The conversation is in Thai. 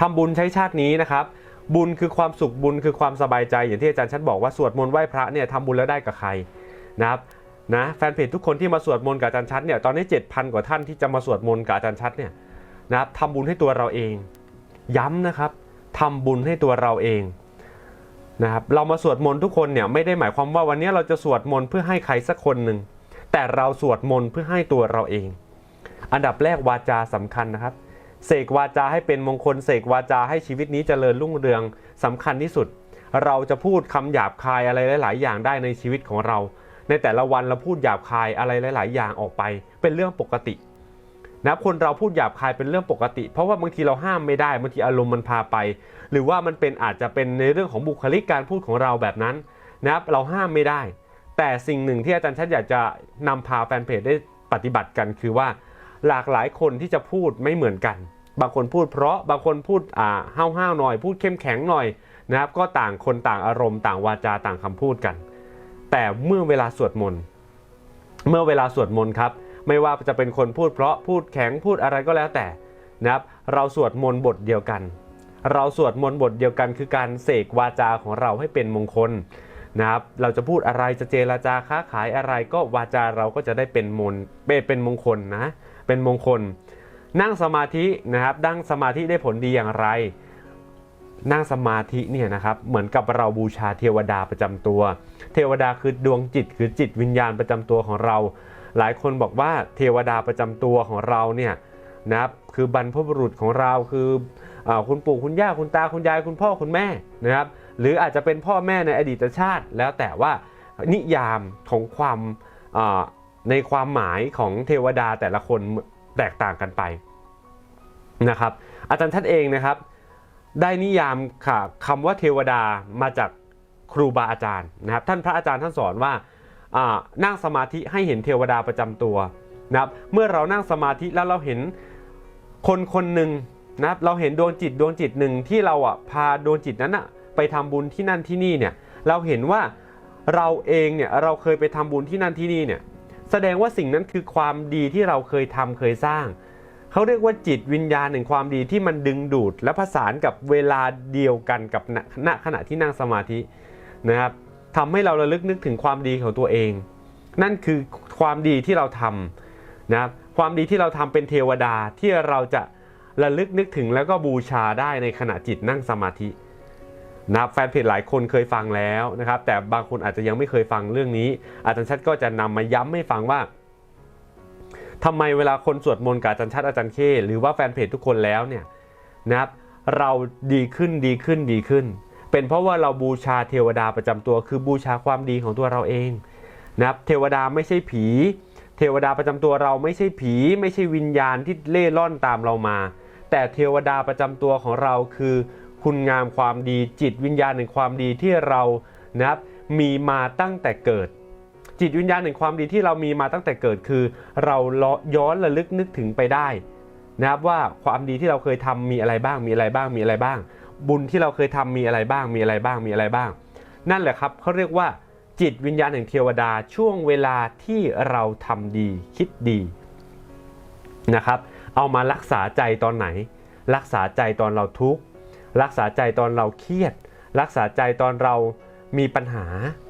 ทำบุญใช้ชาตินี้นะครับ บุญคือความสุขบุญคือความสบายใจ อย่างที่อาจารย์ชัดบอกว่าสวดมนต์ไหว้พระเนี่ยทำบุญแล้วได้กับใครนะครับนะแฟนเพจทุกคนที่มาสวดมนต์กับอาจารย์ชัดเนี่ยตอนนี้ 7,000 กว่าท่านที่จะมาสวดมนต์กับอาจารย์ชัดเนี่ยนะครับทำบุญให้ตัวเราเอง ย้ำนะครับทำบุญให้ตัวเราเองนะครับเรามาสวดมนต์ทุกคนเนี่ยไม่ได้หมายความว่าวันนี้เราจะสวดมนต์เพื่อให้ใครสักคนหนึ่งแต่เราสวดมนต์เพื่อให้ตัวเราเอง อันดับแรกวาจาสำคัญนะครับ เสกวาจาให้เป็นมงคลเสกวาจาให้ชีวิตนี้เจริญรุ่งเรืองสำคัญที่สุด เราจะพูดคำหยาบคายอะไรหลาย ๆ อย่างได้ในชีวิตของเรา ในแต่ละวันเราพูดหยาบคายอะไรหลาย ๆ อย่างออกไป เป็นเรื่องปกตินะคนเราพูดหยาบคายเป็นเรื่องปกติ เพราะว่าบางทีเราห้ามไม่ได้บางทีอารมณ์มันพาไป หรือว่ามันเป็นอาจจะเป็นในเรื่องของบุคลิกการพูดของเราแบบนั้นนะครับเราห้ามไม่ได้ แต่สิ่งหนึ่งที่อาจารย์ชัดอยากจะนำพาแฟนเพจได้ปฏิบัติกันคือว่า หลากหลายคนที่จะพูดไม่เหมือนกัน บางคนพูดเพราะบางคนพูดอ่าห้าวๆหน่อย พูดเข้มแข็งหน่อยนะครับ ก็ต่างคนต่างอารมณ์ต่างวาจาต่างคำพูดกัน แต่เมื่อเวลาสวดมนต์เมื่อเวลาสวดมนต์ครับ ไม่ว่าจะเป็นคนพูดเพราะพูดแข็งพูดอะไรก็แล้วแต่นะครับ เราสวดมนต์บทเดียวกัน เราสวดมนต์บทเดียวกัน คือการเสกวาจาของเราให้เป็นมงคลนะครับเราจะพูดอะไรจะเจรจาค้าขายอะไรก็วาจาเราก็จะได้เป็นมนเป็นมงคลนะเป็นมงคล นั่งสมาธินะครับนั่งสมาธิได้ผลดีอย่างไร นั่งสมาธิเนี่ยนะครับเหมือนกับเราบูชาเทวดาประจำตัว เทวดาคือดวงจิตคือจิตวิญญาณประจำตัวของเรา หลายคนบอกว่าเทวดาประจำตัวของเราเนี่ยนะครับคือบรรพบุรุษของเราคืออคุณปู่คุณย่าคุณตาคุณยายคุณพ่อคุณแม่นะครับหรืออาจจะเป็นพ่อแม่ในอดีตชาติ แล้วแต่ว่านิยามของความ ในความหมายของเทวดาแต่ละคนแตกต่างกันไปนะครับอาจารย์ท่านเองนะครับ ได้นิยามค่ะคำว่าเทวดามาจากครูบาอาจารย์นะครับ ท่านพระอาจารย์ท่านสอนว่านั่งสมาธิให้เห็นเทวดาประจำตัวนะครับเมื่อเรานั่งสมาธิแล้วเราเห็นคนคนหนึ่งนะครับเราเห็นดวงจิตดวงจิตหนึ่งที่เราอะพาดวงจิตนั้นอะไปทำบุญที่นั่นที่นี่เนี่ยเราเห็นว่าเราเองเนี่ยเราเคยไปทำบุญที่นั่นที่นี่เนี่ย แสดงว่าสิ่งนั้นคือความดีที่เราเคยทำเคยสร้าง เขาเรียกว่าจิตวิญญาณแห่งความดีที่มันดึงดูด และผสานกับเวลาเดียวกันกับณขณะที่นั่งสมาธินะครับทำให้เราระลึกนึกถึงความดีของตัวเอง นั่นคือความดีที่เราทำนะครับความดีที่เราทำเป็นเทวดาที่เราจะระลึกนึกถึงแล้วก็บูชาได้ในขณะจิตนั่งสมาธิ นะครับแฟนเพจหลายคนเคยฟังแล้วนะครับ แต่บางคนอาจจะยังไม่เคยฟังเรื่องนี้ อาจารย์ชัดก็จะนำมาย้ำให้ฟังว่าทำไมเวลาคนสวดมนต์กับอาจารย์ชัดอาจารย์เคหรือว่าแฟนเพจทุกคนแล้วเนี่ยนะครับเราดีขึ้นดีขึ้นดีขึ้น เป็นเพราะว่าเราบูชาเทวดาประจำตัว คือบูชาความดีของตัวเราเองนะครับเทวดาไม่ใช่ผี เทวดาประจำตัวเราไม่ใช่ผี ไม่ใช่วิญญาณที่เล่ร่อนตามเรามา แต่เทวดาประจำตัวของเราคือ คุณงามความดีจิตวิญญาณแห่งความดีที่เรานะครับมีมาตั้งแต่เกิด จิตวิญญาณแห่งความดีที่เรามีมาตั้งแต่เกิดคือ เราย้อนระลึกนึกถึงไปได้นะครับว่าความดีที่เราเคยทำมีอะไรบ้างมีอะไรบ้างมีอะไรบ้าง บุญที่เราเคยทำมีอะไรบ้างมีอะไรบ้างมีอะไรบ้าง นั่นแหละครับเขาเรียกว่า จิตวิญญาณแห่งเทวดาช่วงเวลาที่เราทำดีคิดดีนะครับ เอามารักษาใจตอนไหน รักษาใจตอนเราทุกข์ รักษาใจตอนเราเครียด รักษาใจตอนเรามีปัญหา